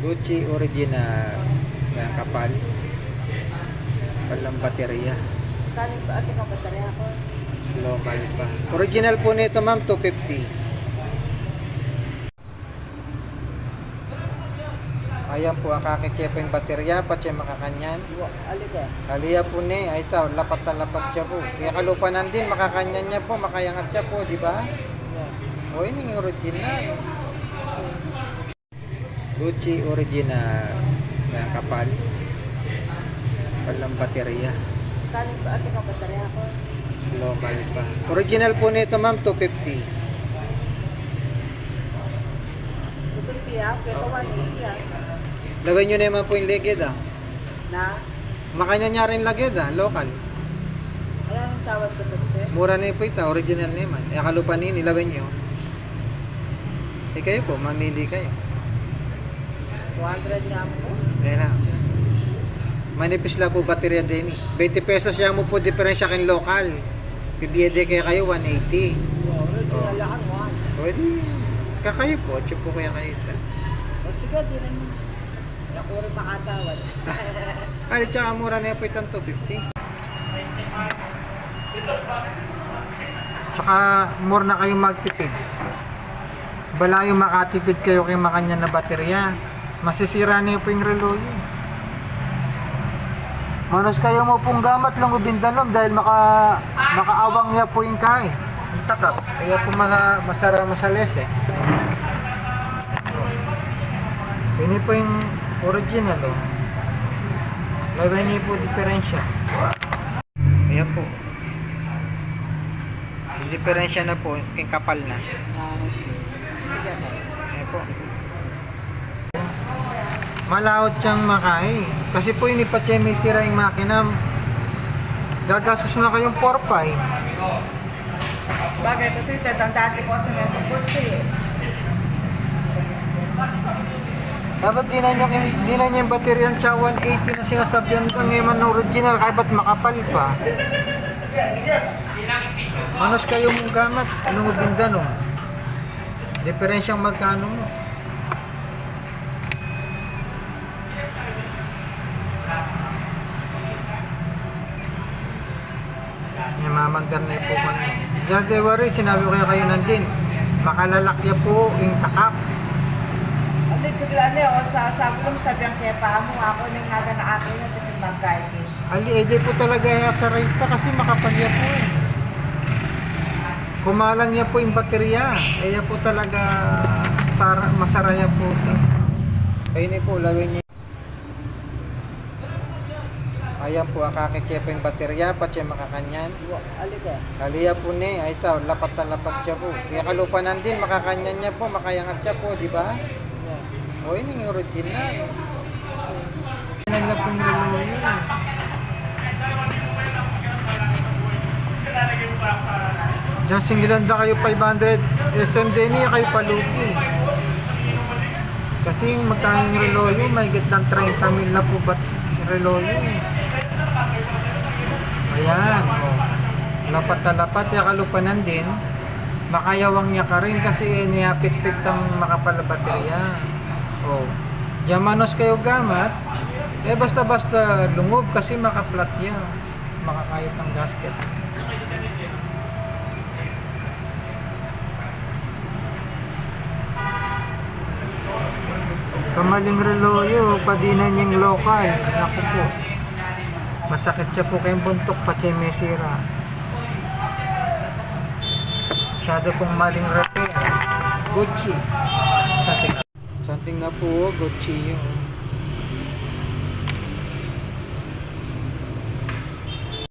Gucci original. Yan, kapal. Kapal ng baterya. Kanin ba? Ate ka baterya ako. Local pa. Original po nito ma'am, 250. Ayan po ang kakikip yung baterya, pati yung makakanyan. Kaliya po ni, ay ito, lapat na lapat siya po. Kaya kalupanan din, makakanyan niya po, makayangat siya po, di ba? O, yun yung original. Gucci original. Yan, kapal. Kapal ng baterya. Kanin ba? Ate ka baterya ako. Local pa. Original po nito ma'am, 250. Tutunti ah. Kaya 180 ah. Lawin nyo naman po yung leged ah. Na? Makanya niya rin leged ah, local. Wala nang tawad ko tutunti. Mura na po ito, original naman. E kalupan nini, lawin nyo. Eh kayo po, mamili kayo. 200 nga mo. Kaya na. Manipis lang po baterya din. eh. 20 pesos siya mo po diferensya kin local. Bibiyede kaya kayo 180. Wow, original ang one. Pwede. Kakayo po, chup po kaya kayo ito. O sige, di rin. Ako rin makatawad. Ay, tsaka mura na po itong 250. Tsaka more na kayong magtipid. Bala yung makatipid kayo kay makanya na baterya. Masisira na po yung relo yun. Manos kayo mo pong gamat lang ubindanom dahil maka, makaawang niya po yung kain. Yung takap. Kaya po mga masara masales eh. Ini po yung original oh. Lagay niyo po diferensya. Ayan po. Yung diferensya na po, yung kapal na. Ah, na. Ayan po. Malawot siyang makai. Kasi po siya may sira yung makina. Gagastos na kayong 4-5. Bagay, ito. Ang dati ko sa mga kutsi eh. Dapat di na nyo, di na nyo yung baterya sa 180 na sinasabyan ka ngayon ng original kahit ba't makapal pa. Manos kayo mong gamat, anong ubinda no? Diferensyang magkano mo. Namamandar na po man. Wari, sinabi ko kayo kayo nandin. Makalalakya po yung takap. Ano bigla na ako sa sabi ko sabi ang kaya pa mo ako nang naga na akin na ito mag-guide. Ali, edi po talaga yung sa right pa kasi makapalya po eh. Kumalang niya po yung baterya. Kaya po talaga sara, masaraya po. Ayun po, lawin niya. Ayan po, ang kakikip yung baterya, pati yung makakanyan. Kaliya po ni, ay ito, lapat na lapat siya po. Kaya kalupanan din, makakanyan niya po, makayangat siya po, di ba? O, yun yung original. Yan lang pong relo yun. Diyan singilanda kayo 500 SM Denny kayo palugi. Kasi yung magkano yung relo may lang 30 mil na po ba't relo yun. Ayan, o. Lapat na lapat, yung kalupanan din. Makayawang niya ka rin kasi niyapit-pit ang makapal na baterya. O. Yamanos kayo gamat, eh basta-basta lungob kasi makaplat yan. Makakayot ng gasket. Kamaling reloyo, padinan niyang lokal. Naku po. Masakit siya po kayong buntok, pati may sira. Masyado pong maling repair. Gucci. Something. Something na po, Gucci yung